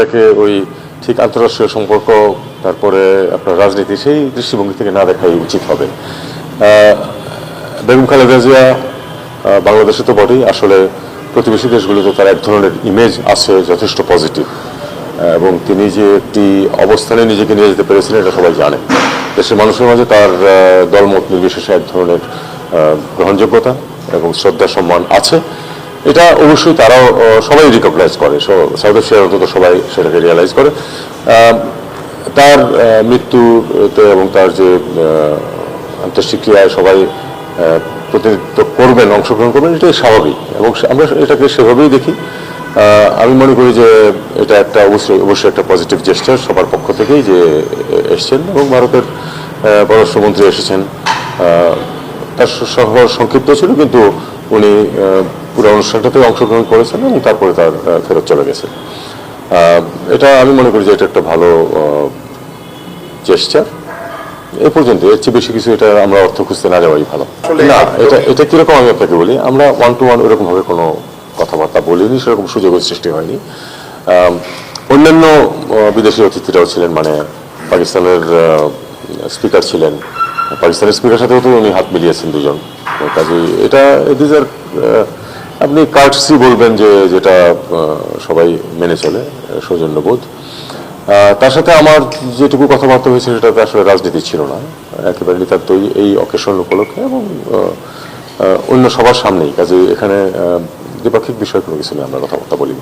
এটাকে ওই ঠিক আন্তঃরাষ্ট্রীয় সম্পর্ক, তারপরে আপনার রাজনীতি, সেই দৃষ্টিভঙ্গি থেকে না দেখাই উচিত হবে। বেগম খালেদা জিয়া বাংলাদেশে তো বটেই, আসলে প্রতিবেশী দেশগুলোতে তার এক ধরনের ইমেজ আছে যথেষ্ট পজিটিভ এবং তিনি যে একটি অবস্থানে নিজেকে নিয়ে যেতে পেরেছিলেন, এটা সবাই জানে। দেশের মানুষের মাঝে তার দলমত নির্বিশেষে এক ধরনের গ্রহণযোগ্যতা এবং শ্রদ্ধা সম্মান আছে। এটা অবশ্যই তারাও সবাই রিকগনাইজ করে। সাউথ এশিয়ার অন্তত সবাই সেটাকে রিয়ালাইজ করে। তার মৃত্যুতে এবং তার যে আন্তঃক্রিয়ায় সবাই প্রতিনিধিত্ব করবেন, অংশগ্রহণ করবেন, এটাই স্বাভাবিক। এবং আমরা এটাকে সেভাবেই দেখি। আমি মনে করি যে, এটা একটা অবশ্যই অবশ্যই একটা পজিটিভ জেস্টার সবার পক্ষ থেকেই যে এসছেন এবং ভারতের পররাষ্ট্রমন্ত্রী এসেছেন। তার সফর সংক্ষিপ্ত ছিল, কিন্তু উনি পুরো অনুষ্ঠানটাতে অংশগ্রহণ করেছেন এবং তারপরে তার ফেরত চলে গেছে। এটা আমি মনে করি যে এটা একটা ভালো চেষ্টা এ পর্যন্ত এর চেয়ে বেশি কিছু এটা আমরা অর্থ খুঁজতে না যাওয়াই ভালো। না এটা এটা কীরকম আমি আপনাকে বলি আমরা ওয়ান টু ওয়ান ওরকম ভাবে কোনো কথাবার্তা বলিনি সেরকম সুযোগের সৃষ্টি হয়নি। অন্যান্য বিদেশি অতিথিরাও ছিলেন মানে পাকিস্তানের স্পিকার ছিলেন। পাকিস্তানের স্পিকার সাথেও তো উনি হাত মিলিয়েছেন দুজন। কাজে এটা দিজ আর আপনি কার্টসি বলবেন যে, যেটা সবাই মেনে চলে, সৌজন্যবোধ। তার সাথে আমার যেটুকু কথাবার্তা হয়েছে সেটাতে আসলে রাজনীতি ছিল না। একেবারে নিতান্ত এই- অকেশন উপলক্ষে এবং অন্য সবার সামনেই। কাজে এখানে দ্বিপাক্ষিক বিষয় কোনো কিছু নিয়ে আমরা কথাবার্তা বলি